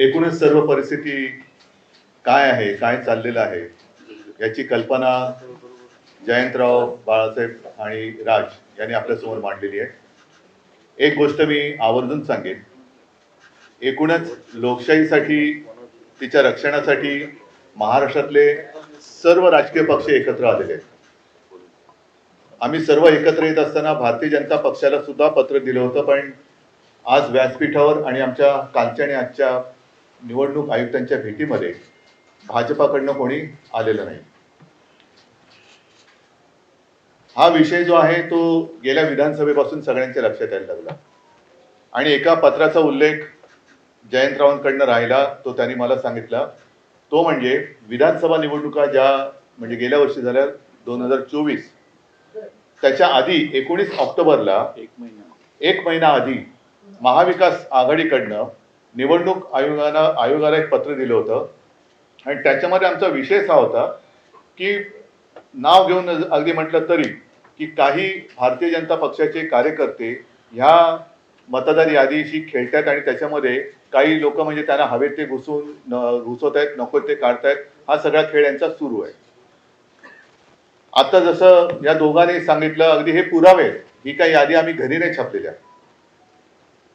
एकूणच सर्व परिस्थिती काय आहे काय चाललेलं आहे याची कल्पना जयंतराव बाळासाहेब आणि राज यांनी आपल्यासमोर मांडलेली आहे. एक गोष्ट मी आवर्जून सांगेन. एकूणच लोकशाहीसाठी तिच्या रक्षणासाठी महाराष्ट्रातले सर्व राजकीय पक्ष एकत्र आलेले आहेत. आम्ही सर्व एकत्र येत असताना भारतीय जनता पक्षाला सुद्धा पत्र दिलं होतं पण आज व्यासपीठावर आणि आमच्या कालच्या आणि आजच्या निवडणूक आयुक्तांच्या भेटीमध्ये भाजपाकडनं कोणी आलेलं नाही. हा विषय जो आहे तो गेल्या विधानसभेपासून सगळ्यांच्या लक्षात यायला लागला. आणि एका पत्राचा उल्लेख जयंतरावांकडनं राहिला तो त्यांनी मला सांगितला. तो म्हणजे विधानसभा निवडणुका ज्या म्हणजे गेल्या वर्षी झाल्या दोन हजार चोवीस त्याच्या आधी एकोणीस ऑक्टोबरला एक महिना. एक महिना आधी महाविकास आघाडीकडनं निवडणूक आयोगानं आयोगाला एक पत्र दिलं होतं. आणि त्याच्यामध्ये आमचा विषय हा होता की नाव घेऊन अगदी म्हटलं तरी की काही भारतीय जनता पक्षाचे कार्यकर्ते ह्या मतदार यादीशी खेळतात आणि त्याच्यामध्ये काही लोक म्हणजे त्यांना हवेत ते घुसून घुसवत आहेत नको ते काढतायत हा सगळा खेळ यांचा सुरू आहे. आता जसं या दोघांनी सांगितलं अगदी हे पुरावे ही काही यादी आम्ही घरी नाही छापलेल्या.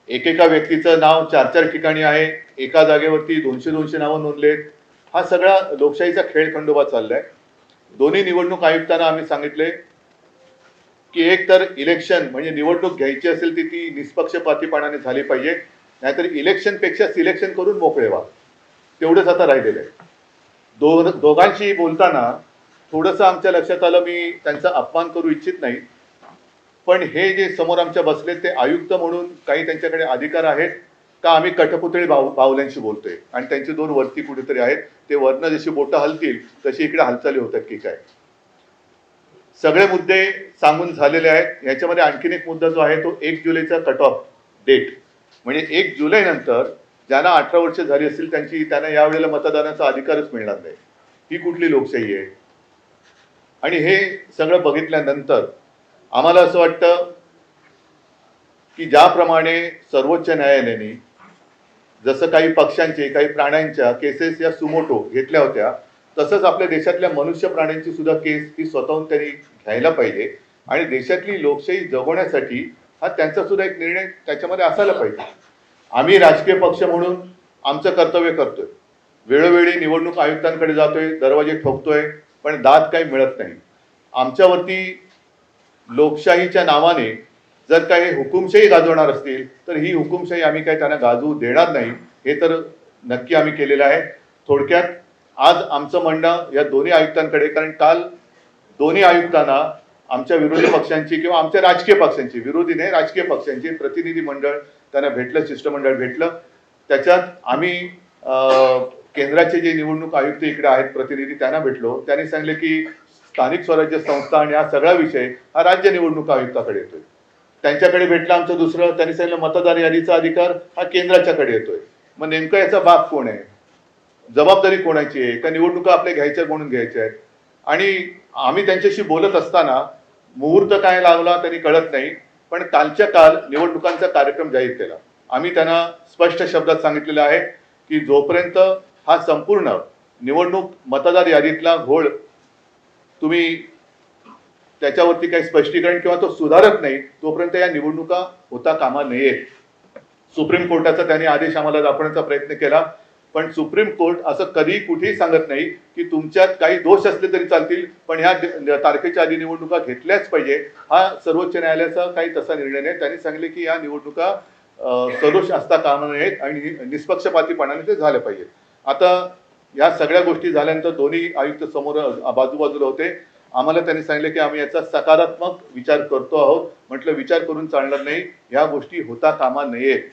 एकेका व्यक्तीचं नाव चार चार ठिकाणी आहे एका जागेवरती दोनशे दोनशे नावं नोंदलेत. हा सगळा लोकशाहीचा खेळ खंडोबा चाललाय. दोन्ही निवडणूक आयुक्तांना आम्ही सांगितले की एक तर इलेक्शन म्हणजे निवडणूक घ्यायची असेल ती ती निष्पक्षपातीपणाने झाली पाहिजे. नाहीतर इलेक्शनपेक्षा सिलेक्शन करून मोकळे व्हा. तेवढंच आता राहिलेलं आहे. दो दोघांशी बोलताना थोडंसं आमच्या लक्षात आलं मी त्यांचा अपमान करू इच्छित नाही. पण हे जे समोर आमच्या बसले ते आयुक्त म्हणून काही त्यांच्याकडे अधिकार आहेत का आम्ही कठपुतळी बाहु बाहुल्यांशी बोलतोय? आणि त्यांचे दोन वरती कुठेतरी आहेत ते वरनं जशी बोटं हलतील तशी इकडे हालचाली होतात की काय? सगळे मुद्दे सांगून झालेले आहेत. याच्यामध्ये आणखीन एक मुद्दा जो आहे तो एक जुलैचा कट ऑफ डेट म्हणजे एक जुलै नंतर ज्यांना अठरा वर्ष झाली असतील त्यांची त्यांना यावेळेला मतदानाचा अधिकारच मिळणार नाही. ही कुठली लोकशाही आहे? आणि हे सगळं बघितल्यानंतर आम्हाला असं वाटतं की ज्याप्रमाणे सर्वोच्च न्यायालयाने जसं काही पक्ष्यांचे काही प्राण्यांच्या केसेस या सुमोटो घेतल्या होत्या तसंच आपल्या देशातल्या मनुष्य प्राण्यांची सुद्धा केस ही स्वतःहून त्यांनी घ्यायला पाहिजे आणि देशातली लोकशाही जगवण्यासाठी हा त्यांचा सुद्धा एक निर्णय त्याच्यामध्ये असायला पाहिजे. आम्ही राजकीय पक्ष म्हणून आमचं कर्तव्य करतोय. वेळोवेळी निवडणूक आयुक्तांकडे जातोय दरवाजे ठोकतोय पण दाद काही मिळत नाही. आमच्यावरती लोकशाहीच्या नावाने जर काही हुकुमशाही गाजवणार असतील तर ही हुकुमशाही आम्ही काही त्यांना गाजवू देणार नाही. हे तर नक्की आम्ही केलेलं आहे. थोडक्यात आज आमचं म्हणणं या दोन्ही आयुक्तांकडे कारण काल दोन्ही आयुक्तांना आमच्या विरोधी पक्षांची किंवा आमच्या राजकीय पक्षांची विरोधी नाही राजकीय पक्षांची प्रतिनिधी मंडळ त्यांना भेटलं शिष्टमंडळ भेटलं. त्याच्यात आम्ही अं, केंद्राचे जे निवडणूक आयुक्त इकडे आहेत प्रतिनिधी त्यांना भेटलो. त्यांनी सांगितले की स्थानिक स्वराज्य संस्था आणि हा सगळा विषय हा राज्य निवडणूक आयुक्ताकडे येतोय. त्यांच्याकडे भेटलं आमचं दुसरं त्यांनी सांगितलं मतदार यादीचा अधिकार हा केंद्राच्याकडे येतोय. मग नेमकं याचा भाग कोण आहे? जबाबदारी कोणाची आहे? का निवडणुका आपल्या घ्यायच्या म्हणून घ्यायच्या आहेत? आणि आम्ही त्यांच्याशी बोलत असताना मुहूर्त काय लावला त्यांनी कळत नाही पण कालच्या काल निवडणुकांचा कार्यक्रम जाहीर केला. आम्ही त्यांना स्पष्ट शब्दात सांगितलेलं आहे की जोपर्यंत हा संपूर्ण निवडणूक मतदार यादीतला घोळ तुम्ही त्याच्यावरती काही स्पष्टीकरण किंवा तो सुधारत नाही तोपर्यंत या निवडणुका होता कामा नयेत सुप्रीम कोर्टाचा त्यांनी आदेश आम्हाला दाखवण्याचा प्रयत्न केला पण सुप्रीम कोर्ट असं कधी कुठेही सांगत नाही की तुमच्यात काही दोष असले तरी चालतील पण ह्या तारखेच्या आधी निवडणुका घेतल्याच पाहिजे. हा सर्वोच्च न्यायालयाचा काही तसा निर्णय नाही. त्यांनी सांगितले की या निवडणुका सदोष असता कामा नयेत आणि निष्पक्षपातीपणाने ते झाले पाहिजे. आता या सगळ्या गोष्टी झाल्यानंतर दोन्ही आयुक्त समोर बाजूबाजूला होते. आम्हाला त्यांनी सांगितलं की आम्ही याचा सकारात्मक विचार करतो आहोत. म्हटलं विचार करून चालणार नाही. ह्या गोष्टी होता कामा नयेत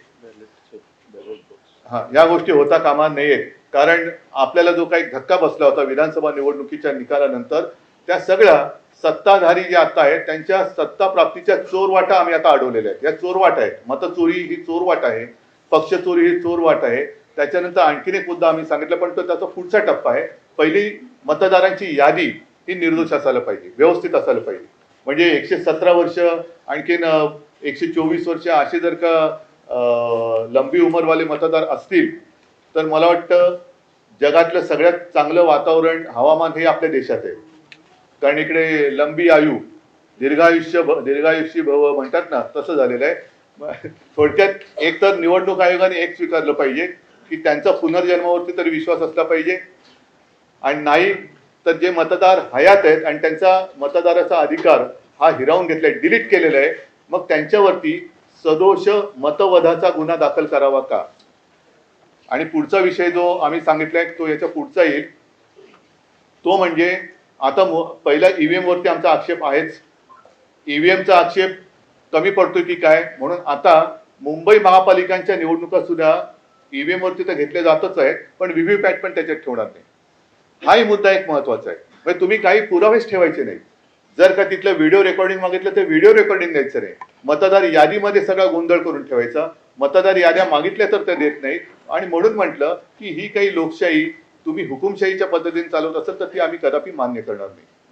हा या गोष्टी होता कामा नयेत कारण आपल्याला जो काही धक्का बसला होता विधानसभा निवडणुकीच्या निकालानंतर त्या सगळ्या सत्ताधारी जे आता आहेत त्यांच्या सत्ता प्राप्तीच्या चोरवाटा आम्ही आता अडवलेल्या आहेत. या चोरवाट आहेत. मतचोरी ही चोरवाट आहे. पक्ष चोरी ही चोरवाट आहे. त्याच्यानंतर आणखीन एक मुद्दा आम्ही सांगितला पण तो त्याचा पुढचा टप्पा आहे. पहिली मतदारांची यादी ही निर्दोष असायला पाहिजे व्यवस्थित असायला पाहिजे. म्हणजे एकशे सतरा वर्ष आणखीन एकशे चोवीस वर्ष असे जर का लंबी उमरवाले मतदार असतील तर मला वाटतं जगातलं सगळ्यात चांगलं वातावरण हवामान हे आपल्या देशात आहे. कारण इकडे लंबी आयु दीर्घायुष्य भ- दीर्घायुष्य भव म्हणतात ना तसं झालेलं आहे. थोडक्यात एक तर निवडणूक आयोगाने एक स्वीकारलं पाहिजे. की त्यांचा पुनर्जन्मावरती तरी विश्वास असला पाहिजे. आणि नाही तर जे मतदार हयात आहेत आणि त्यांचा मतदाराचा अधिकार हा हिरावून घेतलाय डिलीट केलेला आहे मग त्यांच्यावरती सदोष मतवधाचा गुन्हा दाखल करावा का? आणि पुढचा विषय जो आम्ही सांगितलाय तो याच्या पुढचा येईल. तो म्हणजे आता पहिल्या पहिला ईव्हीएम वरती आमचा आक्षेप आहेच. ईव्हीएमचा आक्षेप कमी पडतोय की काय? म्हणून आता मुंबई महापालिकांच्या निवडणुका सुद्धा ईव्हीएम वरती तर घेतले जातच आहेत पण व्हीव्हीपॅट पण त्याच्यात ठेवणार नाही. हाही मुद्दा एक महत्त्वाचा आहे. म्हणजे तुम्ही काही पुरावेच ठेवायचे नाही जर का तिथलं व्हिडिओ रेकॉर्डिंग मागितलं तर व्हिडिओ रेकॉर्डिंग द्यायचं नाही. मतदार यादीमध्ये सगळा गोंधळ करून ठेवायचा. मतदार याद्या मागितल्या तर त्या देत नाहीत. आणि म्हणून म्हटलं की ही काही लोकशाही तुम्ही हुकुमशाहीच्या पद्धतीने चालवत असेल तर ती आम्ही कदापि मान्य करणार नाही.